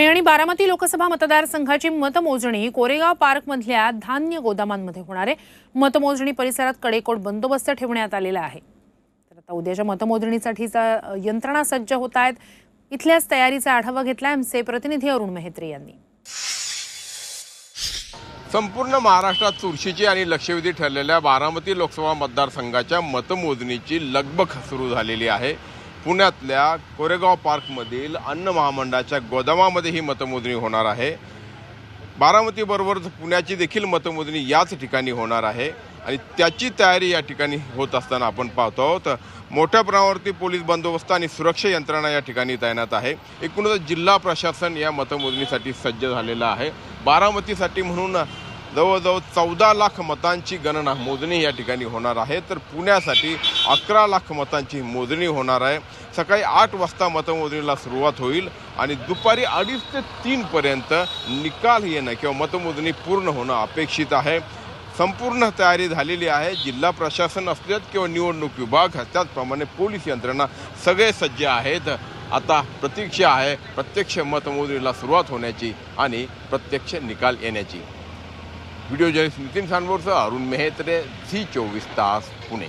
पुणे आणि बारामती लोकसभा मतदारसंघाची मतमोजणी कोरेगाव पार्कमधल्या धान्य गोदामांमध्ये होणार आहे. मतमोजणी परिसरात कडेकोट बंदोबस्त ठेवण्यात आलेला आहे. तर आता उद्याच्या मतमोजणीसाठीचा यंत्रणा सज्ज होत आहेत. इथल्याच तयारीचा आढावा घेतला आमचे प्रतिनिधी अरुण मेहत्रे यांनी. संपूर्ण महाराष्ट्रात चुरशीची आणि लक्षवेधी ठरलेल्या बारामती लोकसभा मतदारसंघाच्या मतमोजणीची लगबग सुरू झालेली आहे. पुण्यातल्या कोरेगाव पार्कमधील अन्न महामंडळाच्या गोदामामध्ये ही मतमोजणी होणार आहे. बारामतीबरोबर पुण्याची देखील मतमोजणी याच ठिकाणी होणार आहे आणि त्याची तयारी या ठिकाणी होत असताना आपण पाहतो आहोत. मोठ्या प्रमाणावरती पोलीस बंदोबस्त आणि सुरक्षा यंत्रणा या ठिकाणी तैनात आहे. एकूणच जिल्हा प्रशासन या मतमोजणीसाठी सज्ज झालेलं आहे. बारामतीसाठी म्हणून जवळजवळ चौदा लाख मतांची गणना मोजणी या ठिकाणी होणार आहे. तर पुण्यासाठी अकरा लाख मतांची मोजणी होणार आहे. सकाळी आठ वाजता मतमोजणीला सुरुवात होईल आणि दुपारी अडीच ते तीनपर्यंत निकाल येणं किंवा मतमोजणी पूर्ण होणं अपेक्षित आहे. संपूर्ण तयारी झालेली आहे. जिल्हा प्रशासन असल्यात किंवा निवडणूक विभाग त्याचप्रमाणे पोलीस यंत्रणा सगळे सज्ज आहेत. आता प्रतीक्षा आहे. प्रत्यक्ष मतमोजणीला सुरुवात होण्याची आणि प्रत्यक्ष निकाल येण्याची. व्हिडिओ जर्नलिस्ट नितीन सानबोरसह अरुण मेहेत्रे झी चोवीस तास पुणे